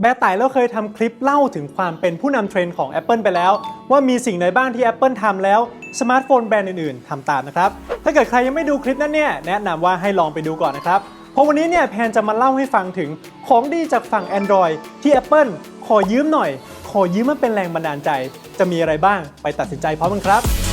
แบร์ไต่เราเคยทำคลิปเล่าถึงความเป็นผู้นำเทรนด์ของ Apple ไปแล้ว ว่ามีสิ่งไหนบ้างที่ Apple ทำแล้วสมาร์ทโฟนแบรนด์อื่นๆทำตามนะครับ ถ้าเกิดใครยังไม่ดูคลิปนั้นเนี่ยแนะนำว่าให้ลองไปดูก่อนนะครับ เพราะวันนี้เนี่ยแพนจะมาเล่าให้ฟังถึงของดีจากฝั่ง Android ที่ Apple ขอยืมหน่อย ขอยืมมาเป็นแรงบันดาลใจ จะมีอะไรบ้างไปตัดสินใจพร้อมกันครับ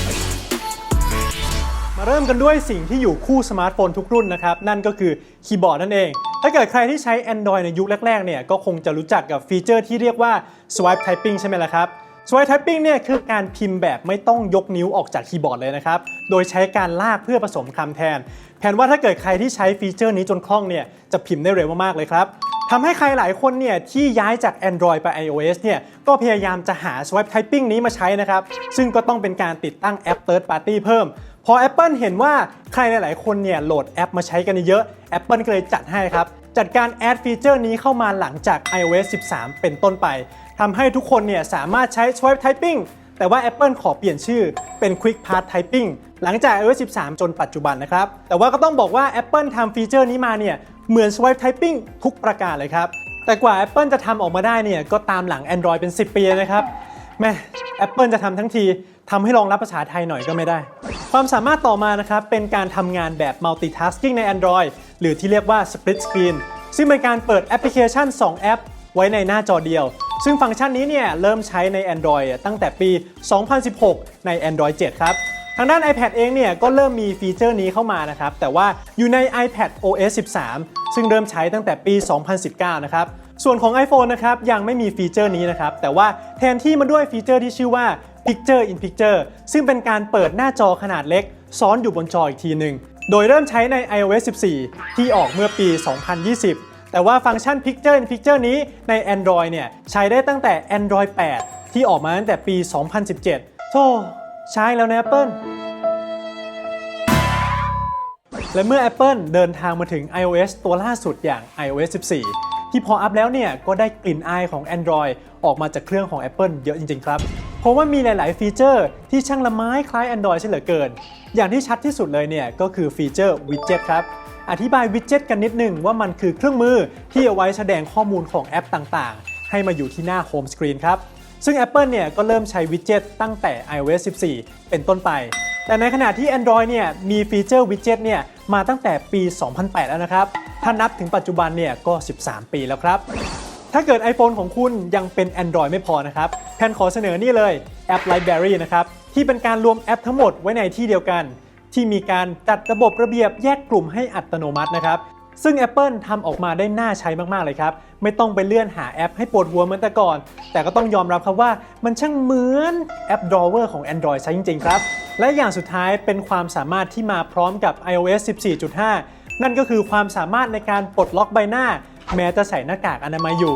เริ่มกันด้วยสิ่งที่อยู่คู่สมาร์ทโฟนทุกรุ่นนะครับ นั่นก็คือคีย์บอร์ดนั่นเอง ถ้าเกิดใครที่ใช้ Android ในยุคแรกๆเนี่ยก็คงจะรู้จักกับฟีเจอร์ที่เรียกว่า swipe typing ใช่ไหมล่ะครับ swipe typing เนี่ยคือการพิมพ์แบบไม่ต้องยกนิ้วออกจากคีย์บอร์ดเลยนะครับ โดยใช้การลากเพื่อผสมคำแทน แผนว่าถ้าเกิดใครที่ใช้ฟีเจอร์นี้จนคล่องเนี่ยจะพิมพ์ได้เร็วมากๆเลยครับทำให้ใครหลายคนเนี่ยที่ย้ายจาก Android ไป iOS เนี่ยก็พยายามจะหา swipe typing นี้มาใช้นะครับ ซึ่งก็ต้องเป็นการติดตั้งแอป third party เพิ่ม พอ Apple เห็นว่าใครหลาย ๆ คนเนี่ยโหลดแอปมาใช้กันเยอะ Apple ก็เลยจัดให้ครับ จัดการแอดฟีเจอร์นี้เข้ามาหลังจาก iOS 13 เป็นต้นไปทำให้ทุกคนเนี่ยสามารถใช้ Swipe Typing แต่ว่า Apple ขอเปลี่ยนชื่อเป็น Quick Path Typing หลังจาก iOS 13 จนปัจจุบันนะครับ แต่ว่าก็ต้องบอกว่า Apple ทำฟีเจอร์นี้มาเนี่ยเหมือน Swipe Typing ทุกประการเลยครับ แต่กว่า Apple จะทำออกมาได้เนี่ยก็ตามหลัง Android เป็น 10 ปีนะครับแม่ Apple จะทำทั้งทีทำให้รองรับภาษาไทยหน่อยก็ไม่ได้ ความสามารถต่อมานะครับเป็นการทำงานแบบ multitasking ใน Android หรือที่เรียกว่า split screen ซึ่งเป็นการเปิดแอปพลิเคชัน 2 แอป ไว้ในหน้าจอเดียว ซึ่งฟังก์ชันนี้เนี่ยเริ่มใช้ใน Android ตั้งแต่ปี 2016 ใน Android 7 ครับ ทางด้าน iPad เองเนี่ยก็เริ่มมีฟีเจอร์นี้เข้ามานะครับ แต่ว่าอยู่ใน iPad OS 13 ซึ่งเริ่มใช้ตั้งแต่ปี 2019 นะครับ ส่วนของ iPhone นะครับยังไม่มีฟีเจอร์นี้นะครับ แต่ว่าแทนที่มาด้วยฟีเจอร์ที่ชื่อว่า Picture in Picture ซึ่งเป็นการเปิดหน้าจอขนาดเล็ก ซ้อนอยู่บนจออีกทีหนึ่ง โดยเริ่มใช้ใน iOS 14 ที่ออกเมื่อปี 2020 แต่ว่าฟังก์ชัน Picture in Picture นี้ใน Android เนี่ยใช้ได้ตั้งแต่ Android 8 ที่ออกมาตั้งแต่ปี 2017โธ่ใช้แล้วนะ Apple และเมื่อ Apple เดินทางมาถึง iOS ตัวล่าสุดอย่าง iOS 14 ที่พออัพแล้วเนี่ยก็ได้กลิ่นอายของ Android ออกมาจากเครื่องของ Apple เยอะจริง ๆ ครับ เพราะว่ามีหลาย ๆ ฟีเจอร์ที่ช่างละไม้คล้าย Android ใช่เหลือเกิน อย่างที่ชัดที่สุดเลยเนี่ยก็คือฟีเจอร์ Widget ครับ อธิบาย Widget กันนิดนึงว่ามันคือเครื่องมือที่เอาไว้แสดงข้อมูลของแอปต่าง ๆ ให้มาอยู่ที่หน้า Home Screen ครับ ซึ่ง Apple เนี่ยก็เริ่มใช้ Widget ตั้งแต่ iOS 14 เป็นต้นไป แต่ในขณะที่ Android เนี่ยมีฟีเจอร์ Widget เนี่ยมาตั้งแต่ปี 2008 แล้วนะครับ ถ้านับถึงปัจจุบันเนี่ยก็ 13 ปีแล้วครับ ถ้าเกิด iPhone ของคุณยังเป็น Android ไม่พอนะครับแพนขอเสนอนี่เลยแอป Library นะครับที่เป็นการรวมแอปทั้งหมดไว้ในที่เดียวกัน ที่มีการจัดระบบระเบียบแยกกลุ่มให้อัตโนมัตินะครับซึ่ง Apple ทำออกมาได้น่าใช้มากๆเลยครับ ไม่ต้องไปเลื่อนหาแอปให้ปวดหัวเหมือนแต่ก่อน แต่ก็ต้องยอมรับครับว่ามันช่างเหมือนแอป Drawer ของ Android ใช้จริงๆครับ และอย่างสุดท้ายเป็นความสามารถที่มาพร้อมกับ iOS 14.5 นั่นก็คือความสามารถในการปลดล็อกใบหน้า แม้จะใส่หน้ากากอนามัยอยู่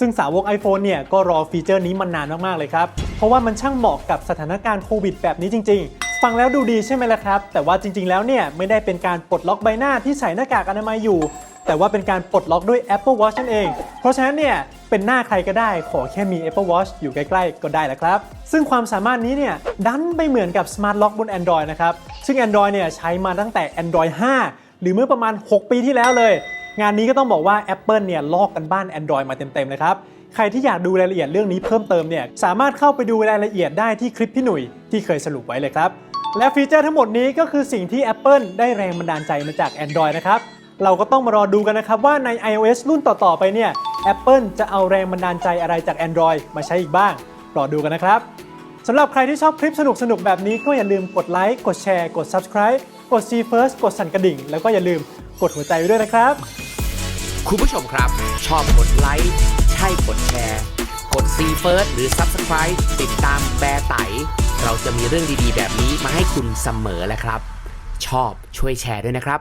ซึ่งสาวก iPhone เนี่ยก็รอฟีเจอร์นี้มานานมากๆเลยครับ เพราะว่ามันช่างเหมาะกับสถานการณ์โควิดแบบนี้จริง ๆฟังแล้วดูดีใช่ไหมล่ะครับ แต่ว่าจริงๆ แล้วเนี่ยไม่ได้เป็นการปลดล็อกใบหน้าที่ใส่หน้ากากอนามัยอยู่ แต่ว่าเป็นการปลดล็อกด้วย Apple Watch นั่นเอง เพราะฉะนั้นเนี่ยเป็นหน้าใครก็ได้ขอแค่มี Apple Watch อยู่ใกล้ๆ ก็ได้แล้วครับ ซึ่งความสามารถนี้เนี่ยดันไม่เหมือนกับ Smart Lock บน Android นะครับ ซึ่ง Android เนี่ยใช้มาตั้งแต่ Android 5 หรือเมื่อประมาณ 6 ปีที่แล้วเลย งานนี้ก็ต้องบอกว่า Apple เนี่ยลอกกันบ้าน Android มาเต็มๆเลยครับ ใครที่อยากดูรายละเอียดเรื่องนี้เพิ่มเติมเนี่ยสามารถเข้าไปดูรายละเอียดได้ที่คลิปพี่หนุ่ยที่เคยสรุปไว้เลยครับ และฟีเจอร์ทั้งหมดนี้ก็คือสิ่งที่ Apple ได้แรงบันดาลใจมาจาก Android นะครับเราก็ต้องมารอดูกันนะครับว่าใน iOS รุ่นต่อๆไปเนี่ย Apple จะเอาแรงบันดาลใจอะไรจาก Android มาใช้อีกบ้าง รอดูกันนะครับสำหรับใครที่ชอบคลิปสนุกๆ แบบนี้ก็อย่าลืมกดไลค์กดแชร์ กด Subscribe กด See First กดสั่นกระดิ่ง แล้วก็อย่าลืมกดหัวใจไว้ด้วยนะครับ คุณผู้ชมครับ ชอบกดไลค์ ใช่กดแชร์ กดซีเฟิร์สหรือ Subscribe ติดตามแบร์ไต เราจะมีเรื่องดีๆ แบบนี้มาให้คุณเสมอแหละครับ ชอบช่วยแชร์ด้วยนะครับ